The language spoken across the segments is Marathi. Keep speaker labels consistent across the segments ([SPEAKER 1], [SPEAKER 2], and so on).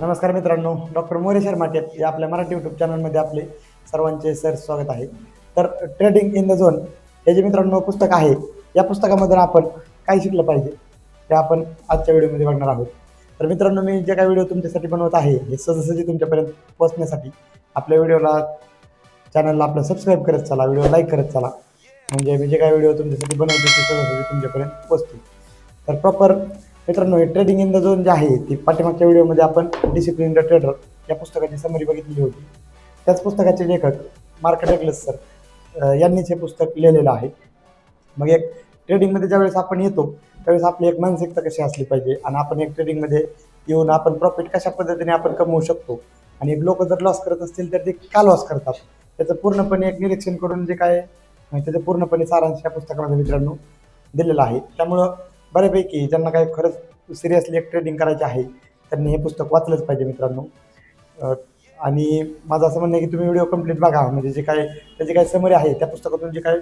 [SPEAKER 1] नमस्कार मित्रांनो डॉक्टर मोरेश्वर माटेत या आपल्या मराठी यूट्यूब चॅनलमध्ये आपले सर्वांचे सर स्वागत आहे. तर ट्रेडिंग इन द झोन हे जे मित्रांनो पुस्तक आहे या पुस्तकामधून आपण काय शिकलं पाहिजे ते आपण आजच्या व्हिडिओमध्ये बघणार आहोत. तर मित्रांनो मी जे काही व्हिडिओ तुमच्यासाठी बनवत आहे हे सहजासहजी तुमच्यापर्यंत पोहोचण्यासाठी आपल्या व्हिडिओला चॅनलला आपलं सबस्क्राईब करत चला व्हिडिओ लाईक करत चला. म्हणजे मी जे काही व्हिडिओ तुमच्यासाठी बनवतो ते सहजासहजी तुमच्यापर्यंत पोचतील तर प्रॉपर मित्रांनो हे ट्रेडिंग इन द झोन जे आहे ती पाठीमागच्या व्हिडिओमध्ये आपण डिसिप्लिन द ट्रेडर या पुस्तकाची समरी बघितलेली होती. त्याच पुस्तकाचे लेखक मार्क डगलस सर यांनीच हे पुस्तक लिहिलेलं आहे. मग एक ट्रेडिंगमध्ये ज्यावेळेस आपण येतो त्यावेळेस आपली एक मानसिकता कशी असली पाहिजे आणि आपण एक ट्रेडिंगमध्ये येऊन आपण प्रॉफिट कशा पद्धतीने आपण कमवू शकतो? आणि लोक जर लॉस करत असतील तर ते का लॉस करतात? त्याचं पूर्णपणे एक निरीक्षण करून जे काय त्याचं पूर्णपणे सारांश या पुस्तकामध्ये मित्रांनो दिलेलं आहे. त्यामुळं बऱ्यापैकी ज्यांना काही खरंच सिरियसली एक ट्रेडिंग करायचे आहे त्यांनी हे पुस्तक वाचलंच पाहिजे मित्रांनो. आणि माझं असं म्हणणं आहे की तुम्ही व्हिडिओ कंप्लीट बघा म्हणजे जे काय त्याची काय समरी आहे त्या पुस्तकातून जे काय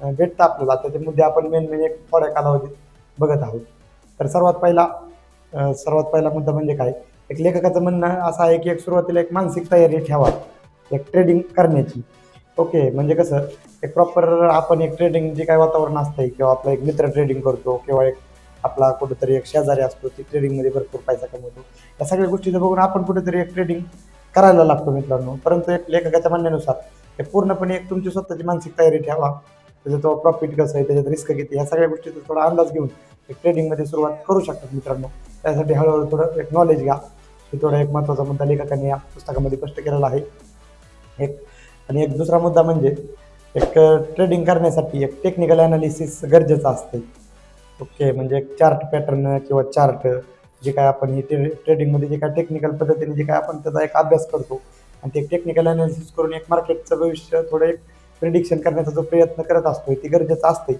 [SPEAKER 1] भेटतं आपल्याला त्याचे मुद्दे आपण मेन मेन एक थोड्या कालावधीत बघत आहोत. तर सर्वात पहिला सर्वात पहिला मुद्दा म्हणजे काय? एक लेखकाचं म्हणणं असं आहे की एक सुरुवातीला एक मानसिक तयारी ठेवा एक ट्रेडिंग करण्याची. ओके म्हणजे कसं एक प्रॉपर आपण एक ट्रेडिंग जे काय वातावरण असतंय किंवा आपला एक मित्र ट्रेडिंग करतो किंवा एक आपला कुठेतरी एक शेजारी असतो ती ट्रेडिंगमध्ये भरपूर पैसा कमवतो. या सगळ्या गोष्टीचं बघून आपण कुठेतरी एक ट्रेडिंग करायला लागतो मित्रांनो. परंतु एक लेखकाच्या म्हणण्यानुसार हे पूर्णपणे एक तुमची स्वतःची मानसिक तयारी ठेवा. त्याचं तो प्रॉफिट कसं आहे त्याच्यात रिस्क किती या सगळ्या गोष्टीचा थोडा अंदाज घेऊन एक ट्रेडिंगमध्ये सुरुवात करू शकतात मित्रांनो. त्यासाठी हळूहळू थोडं एक नॉलेज घ्या. हे थोडा एक महत्त्वाचा मुद्दा लेखकाने या पुस्तकामध्ये स्पष्ट केलेला आहे. एक आणि एक दुसरा मुद्दा म्हणजे एक ट्रेडिंग करण्यासाठी एक टेक्निकल अनालिसिस गरजेचं असते ओके म्हणजे एक चार्ट पॅटर्न किंवा चार्ट जे काय आपण हे ट्रे ट्रेडिंगमध्ये जे काय टेक्निकल पद्धतीने जे काय आपण त्याचा एक अभ्यास करतो आणि ते टेक्निकल अनालिसिस करून एक मार्केटचं भविष्य थोडं एक प्रिडिक्शन करण्याचा जो प्रयत्न करत असतो ती गरजेचं असते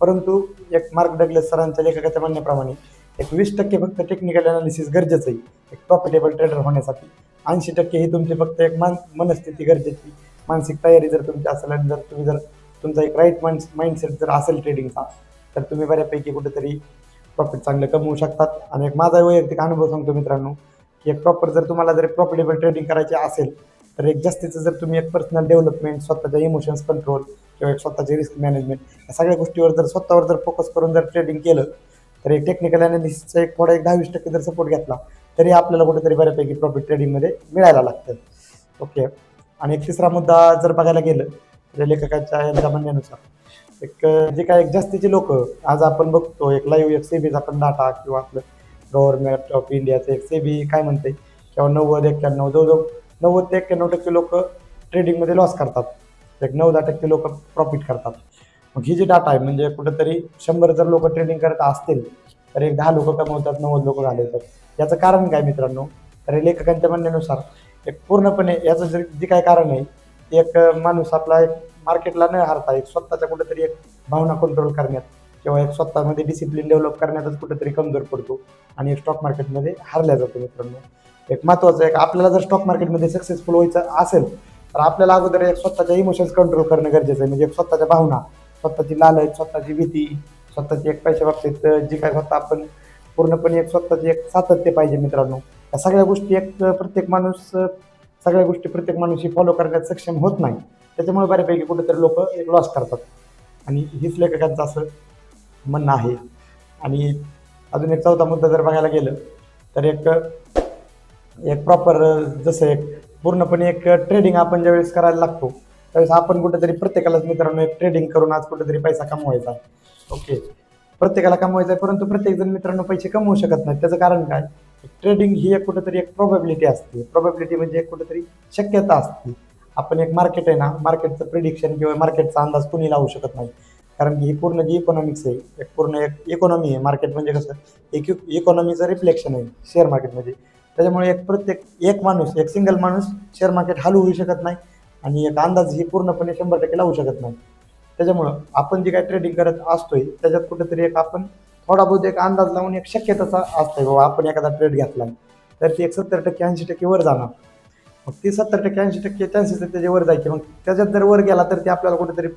[SPEAKER 1] परंतु एक मार्क डगलेस सरांच्या लेखकाच्या म्हणण्याप्रमाणे एक वीस टक्के फक्त टेक्निकल अनालिसिस गरजेचं आहे एक प्रॉफिटेबल ट्रेडर होण्यासाठी. ऐंशी टक्के ही तुमची फक्त एक मान मनस्थिती गरजेची. मानसिक तयारी जर तुमची असेल आणि जर तुम्ही जर तुमचा एक राईट माइंड माइंडसेट जर असेल ट्रेडिंगचा तर तुम्ही बऱ्यापैकी कुठेतरी प्रॉफिट चांगलं कमवू शकतात. आणि एक माझा वैयक्तिक अनुभव सांगतो मित्रांनो की एक प्रॉपर जर तुम्हाला जर प्रॉफिटेबल ट्रेडिंग करायचे असेल तर एक जास्तीचं जर तुम्ही एक पर्सनल डेव्हलपमेंट स्वतःच्या इमोशन्स कंट्रोल किंवा एक स्वतःचे रिस्क मॅनेजमेंट या सगळ्या गोष्टीवर जर स्वतःवर जर फोकस करून जर ट्रेडिंग केलं तर एक टेक्निकल अनालिसिसचा एक थोडा एक दहावीस टक्के जर सपोर्ट घेतला तरी आपल्याला कुठेतरी बऱ्यापैकी प्रॉफिट ट्रेडिंगमध्ये मिळायला लागतं. ओके आणि एक तिसरा मुद्दा जर बघायला गेलं तर लेखकाच्या यांच्या म्हणण्यानुसार एक जे काय एक जास्तीचे लोक आज आपण बघतो एक लाईव्ह एक सेबीचा पण डाटा किंवा आपलं गव्हर्नमेंट ऑफ इंडियाचं एक सेबी काय म्हणते किंवा नव्वद एक्क्याण्णव जवळजवळ नव्वद ते एक्क्याण्णव टक्के लोक ट्रेडिंगमध्ये लॉस करतात. एक नऊ दहा टक्के लोक प्रॉफिट करतात. मग ही जी डाटा आहे म्हणजे कुठंतरी शंभर जर लोक ट्रेडिंग करत असतील तर एक दहा लोक कमवतात नव्वद लोक घालवतात. याचं कारण काय मित्रांनो? तर लेखकांच्या म्हणण्यानुसार एक पूर्णपणे याचं जे जे काय कारण आहे एक माणूस आपला एक मार्केटला न हारता एक स्वतःच्या कुठेतरी एक भावना कंट्रोल करण्यात किंवा एक स्वतःमध्ये डिसिप्लिन डेव्हलप करण्यातच कुठेतरी कमजोर पडतो आणि एक स्टॉक मार्केटमध्ये हारल्या जातो मित्रांनो. एक महत्त्वाचं एक आपल्याला जर स्टॉक मार्केटमध्ये सक्सेसफुल व्हायचं असेल तर आपल्याला अगोदर एक स्वतःच्या इमोशन्स कंट्रोल करणं गरजेचं आहे. म्हणजे एक स्वतःच्या भावना स्वतःची लालच स्वतःची भीती स्वतःची एक पैशा बाबतीत जी काय स्वतः आपण पूर्णपणे एक स्वतःची एक सातत्य पाहिजे मित्रांनो. या सगळ्या गोष्टी एक प्रत्येक माणूस सगळ्या गोष्टी प्रत्येक माणूस फॉलो करण्यात सक्षम होत नाही. त्याच्यामुळे बऱ्यापैकी कुठेतरी लोक एक लॉस करतात. आणि हीच लेखकांचं असं म्हणणं आहे. आणि अजून एक चौथा मुद्दा जर बघायला गेलं तर एक एक प्रॉपर जसं एक पूर्णपणे एक ट्रेडिंग आपण ज्यावेळेस करायला लागतो त्यावेळेस आपण कुठेतरी प्रत्येकालाच मित्रांनो एक ट्रेडिंग करून आज कुठेतरी पैसा कमवायचा. ओके प्रत्येकाला कमवायचं आहे परंतु प्रत्येकजण मित्रांनो पैसे कमवू शकत नाही त्याचं कारण काय? ट्रेडिंग ही एक कुठंतरी एक प्रोबॅबिलिटी असते. प्रोबॅबिलिटी म्हणजे एक कुठंतरी शक्यता असते. आपण एक मार्केट आहे ना मार्केटचं प्रिडिक्शन किंवा मार्केटचा अंदाज कुणी लावू शकत नाही. कारण की ही पूर्ण जी इकॉनॉमिक्स आहे एक पूर्ण एक इकॉनॉमी आहे. मार्केट म्हणजे कसं? एक इकॉनॉमीचं रिफ्लेक्शन आहे शेअर मार्केटमध्ये त्याच्यामुळे एक प्रत्येक एक माणूस एक सिंगल माणूस शेअर मार्केट हलवू शकत नाही आणि एक अंदाज ही पूर्णपणे शंभर टक्के लावू शकत नाही. त्याच्यामुळं आपण जे काय ट्रेडिंग करत असतोय त्याच्यात कुठेतरी एक आपण थोडा बहुत एक अंदाज लावून एक शक्यताचा असतोय बाबा आपण एखादा ट्रेड घेतला तर ती एक सत्तर टक्के ऐंशी टक्के वर जाणार. मग ती सत्तर टक्के ऐंशी टक्के चान्सेस आहेत त्याच्या वर जायचे मग त्याच्यात जर वर गेला तर ते आपल्याला कुठेतरी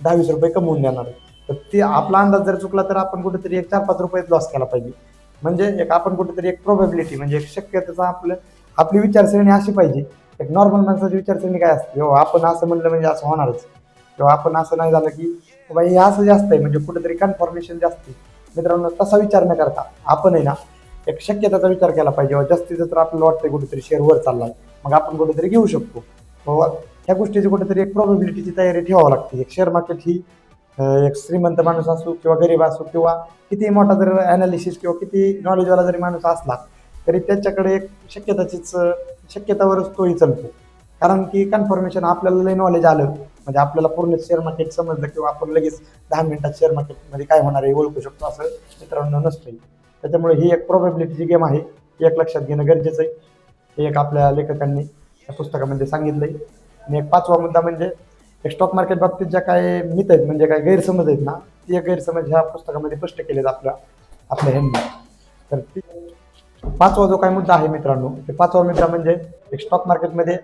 [SPEAKER 1] दहावीस रुपये कमवून देणार. तर ते आपला अंदाज जर चुकला तर आपण कुठेतरी एक चार पाच रुपये लॉस केला पाहिजे. म्हणजे एक आपण कुठेतरी एक प्रोबॅबिलिटी म्हणजे एक शक्यतेचा आपलं आपली विचारसरणी अशी पाहिजे. एक नॉर्मल माणसाची विचारसरणी काय असते? किंवा आपण असं म्हणलं म्हणजे असं होणारच. किंवा आपण असं नाही झालं की बाबा हे असं जास्त आहे म्हणजे कुठेतरी कन्फर्मेशन जास्त आहे. मित्रांनो तसा विचार न करता आपण आहे ना एक शक्यताचा विचार केला पाहिजे. जास्तीत जर आपल्याला वाटतं कुठेतरी शेअर वर चाललाय. मग आपण कुठेतरी घेऊ शकतो. ह्या गोष्टीची कुठेतरी एक प्रोबॅबिलिटीची तयारी ठेवावी लागते. एक शेअर मार्केट ही एक श्रीमंत माणूस असो किंवा गरीब असो किंवा किती मोठा जर अनालिसिस किंवा किती नॉलेजवाला जरी माणूस असला तरी त्याच्याकडे एक शक्यताचीच शक्यतावरच तोही चालतो. कारण की कन्फर्मेशन आपल्याला लई नॉलेज आलं म्हणजे आपल्याला पूर्ण शेअर मार्केट समजलं किंवा आपण लगेच दहा मिनिटात शेअर मार्केटमध्ये काय होणार आहे हे ओळखू शकतो असं मित्रांनो नसतं त्याच्यामुळे ही एक प्रोबॅबिलिटीची गेम आहे. ही एक लक्षात घेणं गरजेचं आहे. हे एक आपल्या लेखकांनी या पुस्तकामध्ये सांगितलंय. आणि एक पाचवा मुद्दा म्हणजे एक स्टॉक मार्केट बाबतीत ज्या काय मित आहेत म्हणजे काय गैरसमज आहेत ना ते गैरसमज ह्या पुस्तकामध्ये स्पष्ट केलेत आपल्या आपल्या ह्यांनी. तर पाचवा जो काय मुद्दा आहे मित्रांनो ते पाचवा मुद्दा म्हणजे एक स्टॉक मार्केटमध्ये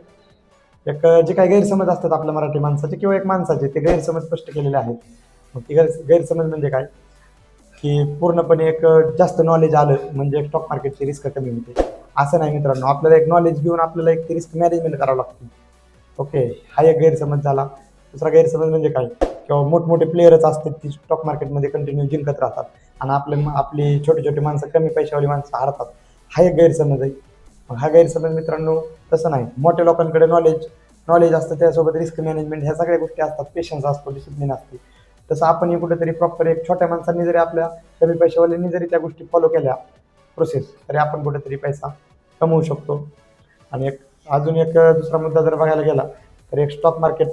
[SPEAKER 1] एक जे काही गैरसमज असतात आपल्या मराठी माणसाचे किंवा एक माणसाचे ते गैरसमज स्पष्ट केलेले आहेत. मग ते गैर गैरसमज म्हणजे काय? की पूर्णपणे एक जास्त नॉलेज आलं म्हणजे स्टॉक मार्केटची रिस्क कमी होते. असं नाही मित्रांनो आपल्याला एक नॉलेज घेऊन आपल्याला एक रिस्क मॅनेजमेंट करावं लागतं. ओके हा एक गैरसमज झाला. दुसरा गैरसमज म्हणजे काय? किंवा मोठमोठे प्लेयरच असतात ती स्टॉक मार्केटमध्ये कंटिन्यू जिंकत राहतात. आणि आपले आपली छोटी छोटी माणसं कमी पैशावाली माणसं हारतात. हा एक गैरसमज आहे. हा गैरसमज मित्रांनो तसं नाही. मोठ्या लोकांकडे नॉलेज नॉलेज असतं त्यासोबत रिस्क मॅनेजमेंट ह्या सगळ्या गोष्टी असतात. पेशन्स असतो डिसिप्लिन असते. तसं आपणही कुठेतरी प्रॉपर एक छोट्या माणसांनी जरी आपल्या कमी पैशावाल्यांनी जरी त्या गोष्टी फॉलो केल्या प्रोसेस तरी आपण कुठेतरी पैसा कमवू शकतो. आणि एक अजून एक दुसरा मुद्दा जर बघायला गेला तर एक स्टॉक मार्केट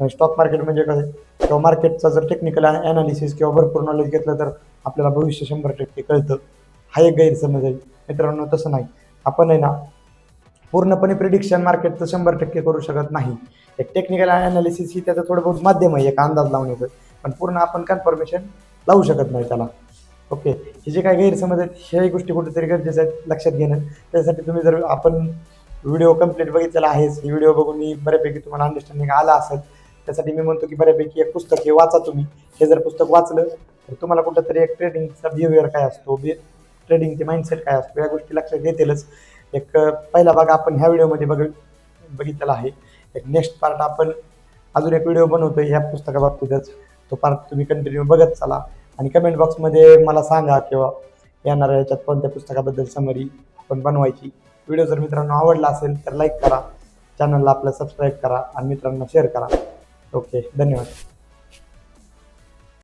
[SPEAKER 1] स्टॉक मार्केट म्हणजे काय किंवा मार्केटचा जर टेक्निकल ॲनालिसिस किंवा भरपूर नॉलेज घेतलं तर आपल्याला भविष्य शंभर टक्के कळतं. हा एक गैरसमज आहे. मित्रांनो तसं नाही. आपण आहे ना पूर्णपणे प्रिडिक्शन मार्केटचं शंभर टक्के करू शकत नाही. एक टेक्निकल ॲनालिसिस ही त्याचं थोडं बहुत माध्यम आहे एक अंदाज लावण्याचं पण पूर्ण आपण कन्फर्मेशन लावू शकत नाही त्याला. ओके हे जे काही गैरसमज आहेत ह्याही गोष्टी कुठेतरी गरजेचं आहेत लक्षात घेणं. त्यासाठी तुम्ही जर आपण व्हिडिओ कंप्लीट बघितलेला आहेच ही व्हिडिओ बघून मी बऱ्यापैकी तुम्हाला अंडरस्टँडिंग आला असेल त्यासाठी मी म्हणतो की बऱ्यापैकी एक पुस्तक हे वाचा तुम्ही. हे जर पुस्तक वाचलं तर तुम्हाला कुठंतरी एक ट्रेडिंगचा बिहेवियर काय असतो? बी ट्रेडिंगचे माइंडसेट काय असतो या गोष्टी लक्षात घेतीलच. एक पहिला भाग आपण ह्या व्हिडिओमध्ये बघ बघितलेला आहे. एक नेक्स्ट पार्ट आपण अजून एक व्हिडिओ बनवतो ह्या पुस्तकाबाबतीतच तो पार्ट तुम्ही कंटिन्यू बघत चला आणि कमेंट बॉक्समध्ये मला सांगा किंवा येणाऱ्या याच्यात कोणत्या पुस्तकाबद्दल समरी आपण बनवायची. व्हिडिओ जर मित्रांनो आवडला असेल तर लाईक करा. चॅनलला आपलं सबस्क्राईब करा आणि मित्रांना शेअर करा. ओके धन्यवाद.